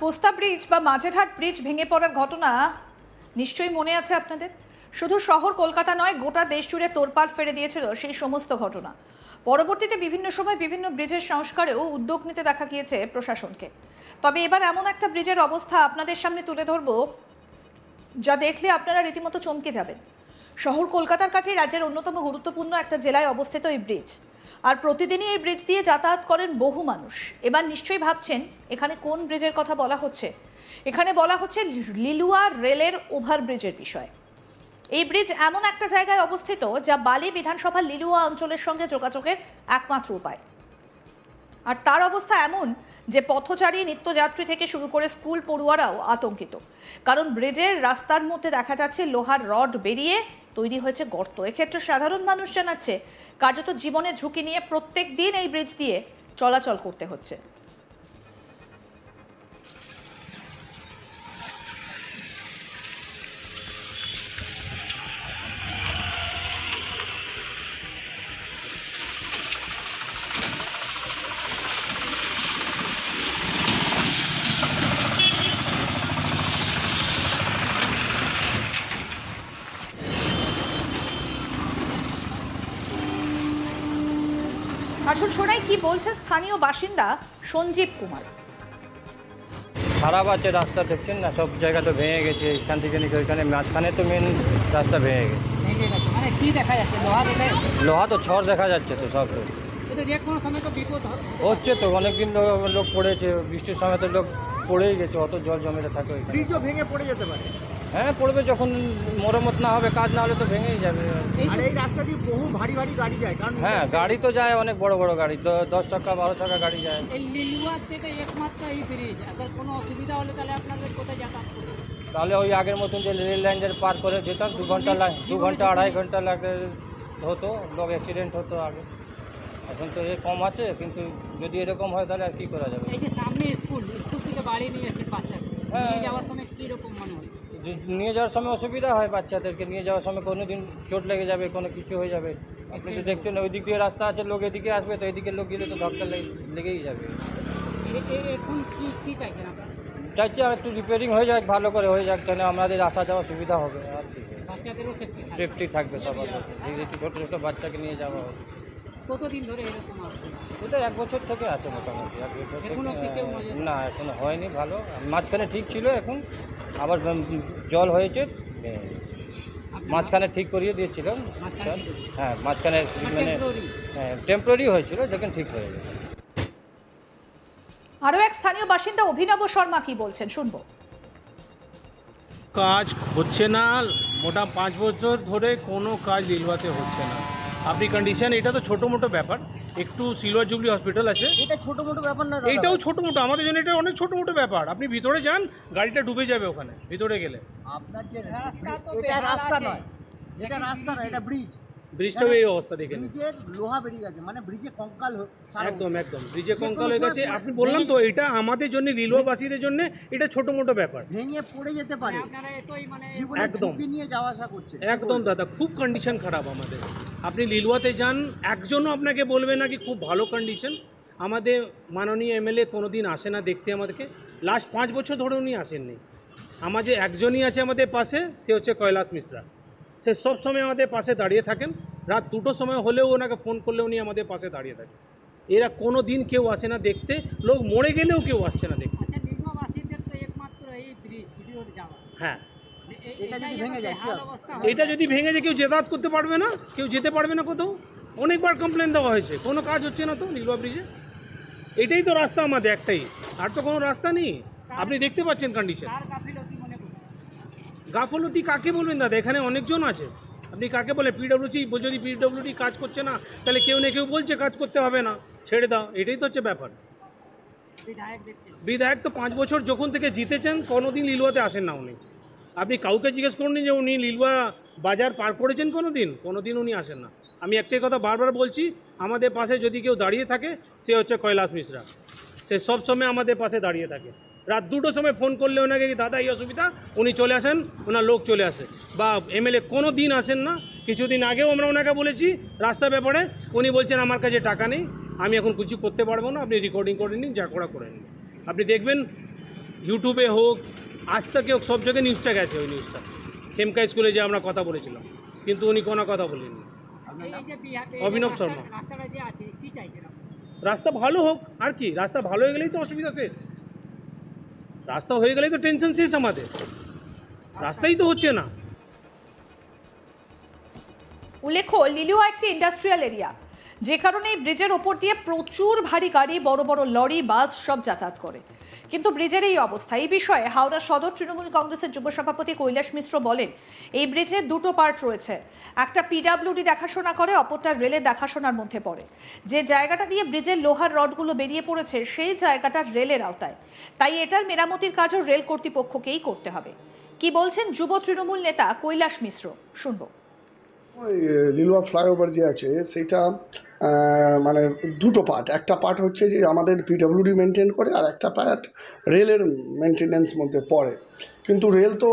পোস্তা bridge বা Majerhat bridge ভেঙে পড়ার ঘটনা নিশ্চয়ই মনে আছে আপনাদের? শুধু শহর কলকাতা নয়, গোটা দেশ জুড়ে তোলপাড় ফেলে দিয়েছিল সেই সমস্ত ঘটনা। পরবর্তীতে বিভিন্ন সময় বিভিন্ন ব্রিজের সংস্কারেও উদ্যোগ নিতে দেখা গিয়েছে প্রশাসনকে। তবে এবার এমন একটা ব্রিজের অবস্থা আপনাদের সামনে তুলে ধরবো, যা দেখলে আপনারা রীতিমতো চমকে যাবেন। শহর কলকাতার কাছেই রাজ্যের অন্যতম গুরুত্বপূর্ণ একটা জেলায় অবস্থিত এই ব্রিজ আর প্রতিদিনই এই ব্রিজ দিয়ে যাতায়াত করেন বহু মানুষ। এবার নিশ্চয়ই ভাবছেন, এখানে কোন ব্রিজের কথা বলা হচ্ছে? এখানে বলা হচ্ছে লিলুয়া রেলের ওভারব্রিজের বিষয়। এই ব্রিজ এমন একটা জায়গায় অবস্থিত যা বালি বিধানসভার লিলুয়া অঞ্চলের সঙ্গে যোগাযোগের একমাত্র উপায়। আর তার অবস্থা এমন যে পথচারী, নিত্যযাত্রী থেকে শুরু করে স্কুল পড়ুয়ারাও আতঙ্কিত। কারণ ব্রিজের রাস্তার মধ্যে দেখা যাচ্ছে লোহার রড বেরিয়ে তৈরি হয়েছে গর্ত। এক্ষেত্রে সাধারণ মানুষ জানাচ্ছে কার্যত জীবনের ঝুঁকি নিয়ে প্রত্যেক দিন এই ব্রিজ দিয়ে চলাচল করতে হচ্ছে। আসল শোনাই কি বলছে স্থানীয় বাসিন্দা সঞ্জীব কুমার। খারাপ আছে রাস্তা দেখছেন না সব জায়গা তো ভেঙে গেছে এখান থেকে নিয়ে ওইখানে মাঝখানে তো মেন রাস্তা ভেঙে গেছে। মানে কি দেখা যাচ্ছে? লোহা তো ছড় দেখা যাচ্ছে তো সব তো। এটা যে কোনো সময় তো বিপদ হচ্ছে তো অনেকদিন লোক লোক পড়েছে বৃষ্টির সময় তো লোক পড়েই গেছে অত জল জমিতে থাকে ব্রিজও ভেঙে পড়ে যেতে পারে। হ্যাঁ পড়বে যখন মরম্মত না হবে কাজ না হলে তো ভেঙেই যাবে। আর এই রাস্তা দিয়ে বহু ভারী ভারী গাড়ি যায় কারণ হ্যাঁ গাড়ি তো যায় অনেক বড় বড় গাড়ি তো দশ টাকা বারো টাকা গাড়ি যায়। এই লিলুয়া থেকে একমাত্র এই ব্রিজ আবার কোনো অসুবিধা হলে তাহলে আপনাদের কোথায় যাতায়াত করবে? তাহলে ওই আগের মতন যে রেল লাইন পার করে যেতাম দু ঘণ্টা লাগ দু ঘণ্টা আড়াই ঘণ্টা লাগে হতো লোক অ্যাক্সিডেন্ট হতো আগে। এখন তো এ কম আছে কিন্তু যদি এরকম হয় তাহলে আর কী করা যাবে? এই যে সামনে স্কুল স্কুল থেকে বাড়ি নিয়ে যাচ্ছে বাচ্চাকে হ্যাঁ। যাওয়ার সময় কীরকম মনে হচ্ছে? নিয়ে যাওয়ার সময় অসুবিধা হয় বাচ্চাদেরকে নিয়ে যাওয়ার সময় কোনো দিন চোট লেগে যাবে কোনো কিছু হয়ে যাবে। আপনি তো দেখছেন ওই দিক দিয়ে রাস্তা আছে লোক এদিকে আসবে তো এদিকে লোক গেলে তো ধাক্কা লেগে- লেগেই যাবে। এ- এ- এখন কি কি চাইছেন চাইছি আর একটু রিপেয়ারিং হয়ে যাক ভালো করে হয়ে যাক তাহলে আমাদের আসা যাওয়া সুবিধা হবে আর কি। সেফটি থাকবে। সবার ছোটো ছোটো বাচ্চাকে নিয়ে যাওয়া হবে। কতদিন ধরে এরকম এটা এক বছর থেকে আছে মোটামুটি এক বছর না এখন হয়নি ভালো। মাঝখানে ঠিক ছিল এখন আবার জল হয়েছে। মাঝখানে ঠিক করিয়ে দিয়েছিলাম। হ্যাঁ মাঝখানে মানে হ্যাঁ টেম্পোরারি হয়েছিল দেখেন ঠিক হয়ে গেছে। আরও এক স্থানীয় বাসিন্দা অভিনব শর্মা কি বলছেন? শুনব। কাজ হচ্ছে না মোটা পাঁচ বছর ধরে কোনো কাজ লিলুয়াতে হচ্ছে না। আপনি কন্ডিশন এটা তো ছোটো মোটো ব্যাপার। একটু সিলভার জুবলি হসপিটাল আছে। এটা ছোট মোটো ব্যাপার না এটাও এইটাও ছোটো মোটো আমাদের জন্য এটা অনেক ছোট মোটো ব্যাপার। আপনি ভিতরে যান গাড়িটা ডুবে যাবে ওখানে ভিতরে গেলে। আপনার যে রাস্তা তো এটা রাস্তা নয় এটা রাস্তা নয় এটা ব্রিজ ব্রিজটাও এই অবস্থা দেখে নিন। ব্রিজের লোহা বেরিয়ে গেছে মানে ব্রিজে কঙ্কাল একদম একদম। ব্রিজে কঙ্কাল হয়ে গেছে। আপনি বললাম তো এটা আমাদের জন্য লিলুয়াবাসীদের জন্য এটা ছোটো মোটো ব্যাপার। ভেঙে পড়ে যেতে পারে। মানে জীবনে একদম। নিয়ে যাওয়া আসা করছে। একদম দাদা। খুব কন্ডিশন খারাপ আমাদের। আপনি লিলুয়াতে যান একজনও আপনাকে বলবে না কি খুব ভালো কন্ডিশন আমাদের মাননীয় এমএলএ কোনো দিন আসে না দেখতে আমাদেরকে। লাস্ট পাঁচ বছর ধরে উনি আসেননি। আমার যে একজনই আছে আমাদের পাশে সে হচ্ছে কৈলাস মিশ্রা। সে সব সময় আমাদের পাশে দাঁড়িয়ে থাকেন। রাত দুটো সময় হলেও ওনাকে ফোন করলে উনি আমাদের পাশে দাঁড়িয়ে থাকেন এরা কোনো দিন কেউ আসে না দেখতে লোক মরে গেলেও কেউ আসছে না দেখতে। আচ্ছা লিলুয়াবাসীদের তো একমাত্র এই ব্রিজ ব্রিজ যাওয়া হ্যাঁ। এটা যদি ভেঙে যায়, কি বেহাল হবে? অবস্থা। হয়ে এটা যদি ভেঙে যায় কেউ যাতায়াত করতে পারবে না? কেউ যেতে পারবে না কোথাও? অনেকবার কমপ্লেন দেওয়া হয়েছে। কোনো কাজ হচ্ছে না তো নীলুয়া ব্রিজে? এটাই তো রাস্তা আমাদের একটাই। আর তো কোনো রাস্তা নেই। আপনি দেখতে পাচ্ছেন কন্ডিশন কার গাফিলতি মনে করছেন গাফলতি কাকে বলবেন দাদা? এখানে অনেকজন আছে। আপনি কাকে বলে পিডব্লিউসি যদি পিডব্লিউডি কাজ করছে না, তাহলে কেউ না কেউ বলছে কাজ করতে হবে না। ছেড়ে দাও, এটাই তো হচ্ছে ব্যাপার। বিধায়ক তো পাঁচ বছর যখন থেকে জিতেছেন, কোনোদিন লিলুয়াতে আসেন না উনি। আপনি কাউকে জিজ্ঞেস করুন যে উনি লিলুয়া বাজার পার করেছেন কোনো দিন কোনো দিন উনি আসেন না। আমি একটাই কথা বারবার বলছি, আমাদের পাশে যদি কেউ দাঁড়িয়ে থাকে, সে হচ্ছে কৈলাস মিশ্রা। সে সব সময় আমাদের পাশে দাঁড়িয়ে থাকে। রাত দুটোর সময় ফোন করলে ওনাকে দাদা, এই অসুবিধা? উনি চলে আসেন, ওনার লোক চলে আসে। বা এমএলএ কোনো দিন আসেন না। কিছুদিন আগেও আমরা ওনাকে বলেছি রাস্তা ব্যাপারে। উনি বলছেন, আমার কাছে টাকা নেই। আমি এখন কিছু করতে পারব না। আপনি রেকর্ডিং করে নিন, যা করা করে নিন। আপনি দেখবেন ইউটিউবে হোক, আজ থেকে হোক, সব জায়গায় নিউজটা গেছে ওই নিউজটা খেমকা স্কুলে যে আমরা কথা বলেছিলাম। কিন্তু উনি কোনো কথা বলেননি। অভিনব শর্মা। রাস্তা ভালো হোক। আর কি? রাস্তা ভালো হয়ে গেলেই তো অসুবিধা শেষ। রাস্তা হয়ে গেলেই তো টেনশন শেষ আমাদের। রাস্তাই তো হচ্ছে না। উল্লেখ লিলুয়া একটি ইন্ডাস্ট্রিয়াল এরিয়া যে কারণে এই ব্রিজের ওপর দিয়ে প্রচুর ভারী গাড়ি, বড় বড় লরি, বাস সব যাতায়াত করে। কিন্তু ব্রিজের এই অবস্থা, এই বিষয়ে হাওড়া সদর তৃণমূল কংগ্রেসের যুব সভাপতি কৈলাস মিশ্র বলেন, এই ব্রিজে দুটো পার্ট রয়েছে। একটা পিডাব্লিউডি দেখাশোনা করে, অপরটা রেলের দেখাশোনার মধ্যে পড়ে। যে জায়গাটা দিয়ে ব্রিজের লোহার রডগুলো বেরিয়ে পড়েছে, সেই জায়গাটা রেলের আওতায়। তাই এটার মেরামতির কাজও রেল কর্তৃপক্ষকেই করতে হবে। কি বলছেন যুব তৃণমূল নেতা কৈলাস মিশ্র? শুনব। ওই লিলুয়া ফ্লাইওভার যে আছে, সেটা মানে দুটো পার্ট একটা পার্ট হচ্ছে যে আমাদের পিডব্লিউডি মেনটেন করে আর একটা পার্ট রেলের মেনটেনেন্স মধ্যে পড়ে। কিন্তু রেল তো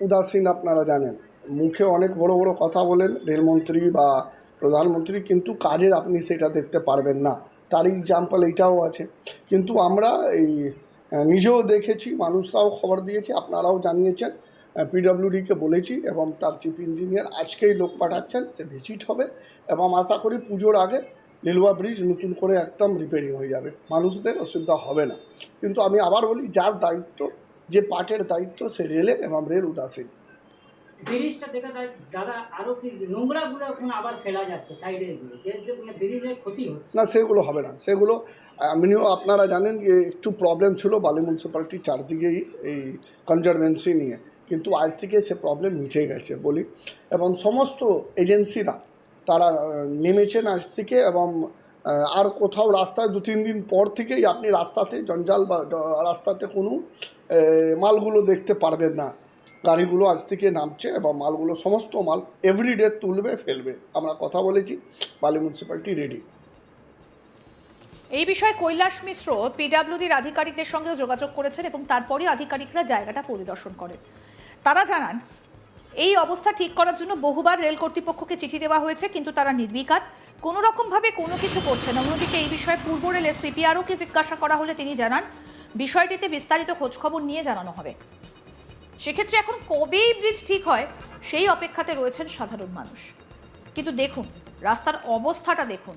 উদাসীন আপনারা জানেন। মুখে অনেক বড় বড় কথা বলেন রেলমন্ত্রী বা প্রধানমন্ত্রী, কিন্তু কাজের আপনি সেটা দেখতে পারবেন না। তার এক্সাম্পল এইটাও আছে। কিন্তু আমরা এই নিজেও দেখেছি, মানুষরাও খবর দিয়েছে, আপনারাও জানিয়েছেন। পিডব্লিউডিকে বলেছি এবং তার চিফ ইঞ্জিনিয়ার আজকেই লোক পাঠাচ্ছেন সে ভিজিট হবে এবং আশা করি পুজোর আগে লিলুয়া ব্রিজ নতুন করে একদম রিপেয়ারিং হয়ে যাবে। মানুষদের অসুবিধা হবে না। কিন্তু আমি আবার বলি যার দায়িত্ব যে পার্টের দায়িত্ব সে রেলে এবং রেল উদাসীন। ব্রিজটা দেখে যায় যারা আরও কি নোংরাগুলো এখন আবার ফেলা যাচ্ছে সাইডে দিয়ে যে যে ব্রিজের ক্ষতি হচ্ছে। না সেগুলো হবে না। সেগুলো আমিও আপনারা জানেন যে একটু প্রবলেম ছিল বালি মিউনিসিপ্যালিটির চারদিকেই এই কনজারভেন্সি নিয়ে। কিন্তু আজ থেকে সে প্রবলেম মিটে গেছে বলি। এবং সমস্ত এজেন্সিরা তারা নেমেছেন আজ থেকে এবং আর কোথাও রাস্তায় দু তিন দিন পর থেকেই আপনি রাস্তাতে জঞ্জাল বা রাস্তাতে কোনো মালগুলো দেখতে পারবেন না। গাড়িগুলো আজ থেকে নামছে এবং মালগুলো, সমস্ত মাল এভরিডে তুলবে, ফেলবে। আমরা কথা বলেছি, বালি মিউনিসিপ্যালিটি রেডি এই বিষয়ে কৈলাস মিশ্র পিডাব্লিউডির আধিকারিকদের সঙ্গেও যোগাযোগ করেছেন এবং তারপরে আধিকারিকরা জায়গাটা পরিদর্শন করেন। তারা জানান, এই অবস্থা ঠিক করার জন্য বহুবার রেল কর্তৃপক্ষকে চিঠি দেওয়া হয়েছে, কিন্তু তারা নির্বিকার। কোনো রকমভাবে কোনো কিছু করছে না। অন্যদিকে এই বিষয়ে পূর্ব রেলের সিপিআরওকে জিজ্ঞাসা করা হলে তিনি জানান, বিষয়টিতে বিস্তারিত খোঁজখবর নিয়ে জানানো হবে। সেক্ষেত্রে এখন কবেই ব্রিজ ঠিক হয়, সেই অপেক্ষাতে রয়েছেন সাধারণ মানুষ। কিন্তু দেখুন, রাস্তার অবস্থাটা দেখুন।